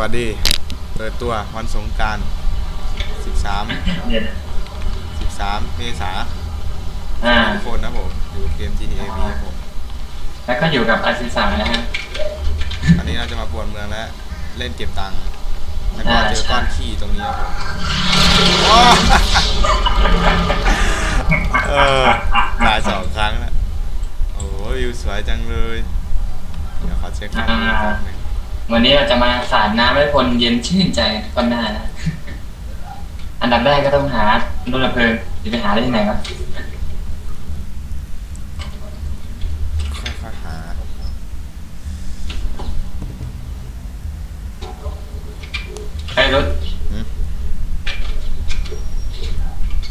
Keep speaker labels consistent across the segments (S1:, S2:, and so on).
S1: วัสดี เปิดตัววันสงกราร13
S2: เนี่ย
S1: 13 เมษา
S2: อ่า
S1: ทุกคนนะผม อยู่เกม GTA V ครับผม
S2: แล้วก็อยู่กับอาซิสานะฮะ
S1: อันนี้เราจะมาปวนเมืองและเล่นเก็บตังค์แล้วก็
S2: อ่า
S1: เจอ
S2: ใช่
S1: ก้อนขี้ตรงนี้ครับผมโอ้เออตายสองครั้งแล้วโอ้ยวิวสวยจังเลย เดี๋ยวขอเช็คข้างนี้แป๊บนึง
S2: วันนี้เราจะมาสาดน้ำให้คนเย็นชื่นใจก่อนหน้านะ อันดับแรกก็ต้องหารถดับเพลิงจะไปหาได้ที่ไหนวะ
S1: ค่อยๆหา
S2: ไอ้รถ
S1: หืม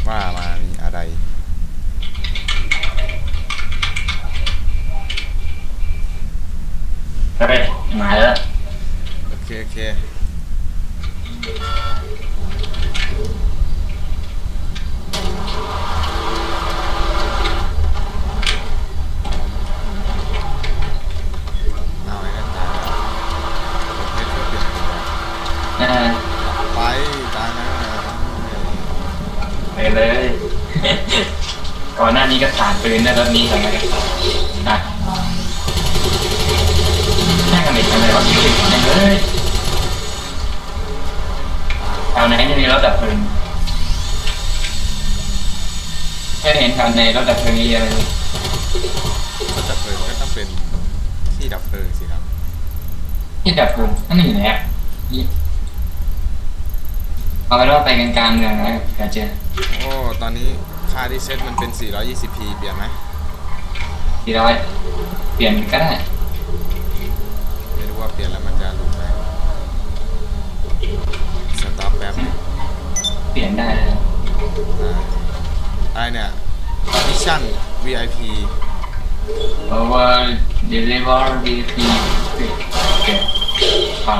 S1: ว่ามามีอะไร
S2: ก็ไปหมายแล้ว
S1: โอ เคโอเคเอาไอ้นั่นตายแล้วผมให้เธอเปลี่ยนตัว
S2: อ่า
S1: ไปตายแล้วนะ
S2: ไปเลย ก่อนหน้านี้ก็สาดปืนได้รถนี้ก่อนนะครับอะแม่งกันเด็กกันเลยวะยังเลยแถวไหนจะมีรถดับเพลิงแค่เห็นแถวในรถดับเพลิงเยอะเลย
S1: รถดับเพลิงก็ต้องเป็นที่ดับเพลิงสิครับ
S2: ที่ดับเพลิงนั่นอยู่ไหนอะนี่เอาไปนว่าไปกลางๆเมืองแล้วเดี๋ยวเจอ
S1: โอ้ตอนนี้ค่าที่เซ็ตมันเป็น 420p เปลี่ยนไหม
S2: สี่ร้อยเปลี่ยนก็ได้
S1: ได้
S2: เลย
S1: อ่าอะไรเนี่ยมิชชั่น VIP
S2: เพราะว่า deliver VIP ฟัง